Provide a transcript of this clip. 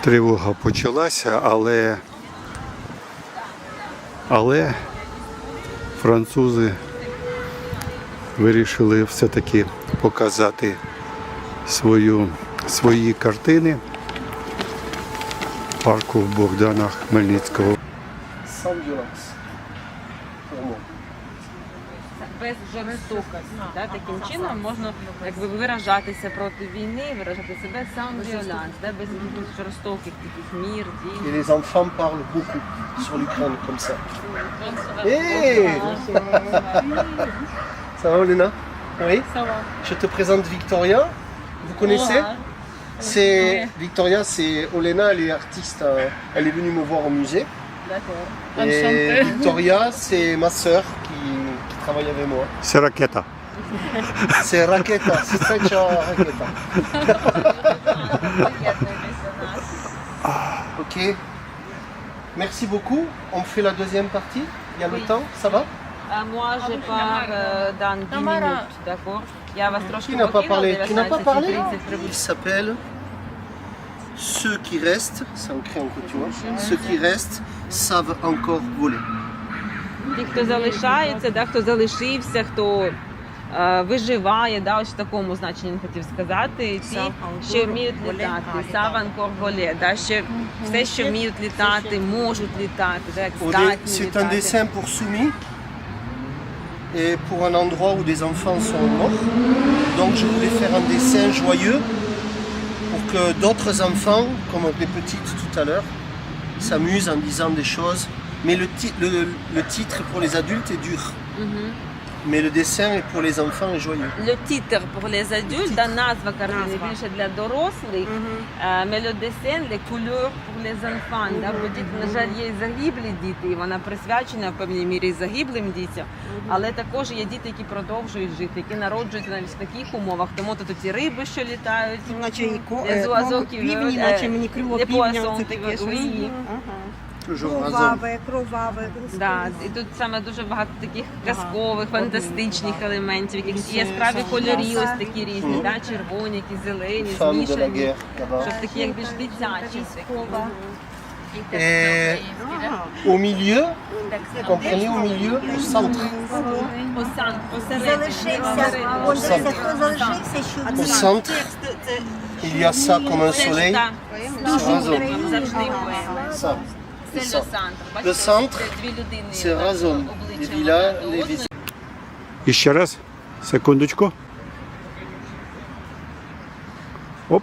Тривога почалася, але, але французи вирішили все-таки показати свою, свої картини парку Богдана Хмельницького. Moi. без жорстокості. Да? Таким чином можна якби виражатися проти війни, виражати себе сам віолянс, да? без якихось жорстоких таких мір, Et дій. les enfants parlent beaucoup sur l'Ukraine comme ça. Hey Ça va Olena Oui Je te présente Victoria. Vous connaissez C'est Victoria, c'est Olena, elle est artiste. euh, Elle est venue me voir au musée. Et Victoria, c'est ma sœur qui, qui avec moi. C'est Raqueta. C'est Raqueta, c'est Raqueta. Ah. ok. Merci beaucoup. On fait la deuxième partie. Il y a le temps, ça va? Ah, moi, je pars euh, dans 10 minutes, d'accord Qui n'a pas parlé? pas parlé? Il s'appelle Ceux qui restent, ça on crée un tu vois, ceux qui restent savent encore voler. Ті, хто залишається, да, хто залишився, хто е, виживає, да, ось в такому значенні він хотів сказати. Ті, що вміють літати, саван корголе, да, ще все, що вміють літати, можуть літати, да, як Au dé- здатні C'est un літати. dessin pour Soumi et pour un endroit où des enfants sont morts. Donc je voulais faire un dessin joyeux pour que d'autres enfants, comme les petites tout à l'heure, s'amusent en disant des choses. Mais le, ti- le- le titre pour les adultes est dur. Mais le dessin est pour les enfants est joyeux. Le titre pour les adultes, да, назва більше для дорослих, е, mais le dessin, les couleurs pour les enfants. Да, бо діти, на жаль, є загиблі діти, і вона присвячена в певній мірі загиблим дітям. Але також є діти, які продовжують жити, які народжуються навіть в таких умовах. Тому тут ці риби, що літають, Наче і е, півні, volent, наче е, мені крило півня, poissons це qui таке, що Кроваве, кроваве. Да, і тут саме дуже багато таких казкових, фантастичних елементів, яких і яскраві кольорі, ось такі різні, да, червоні, які зелені, змішані. Щоб такі як більш дитячі. Et au milieu, comprenez, au milieu, au centre. Au centre, il y a ça comme un soleil. Ça. Це centre, Бачите, дві людини. Les villas, les villas. І ще раз, секундочку. Оп.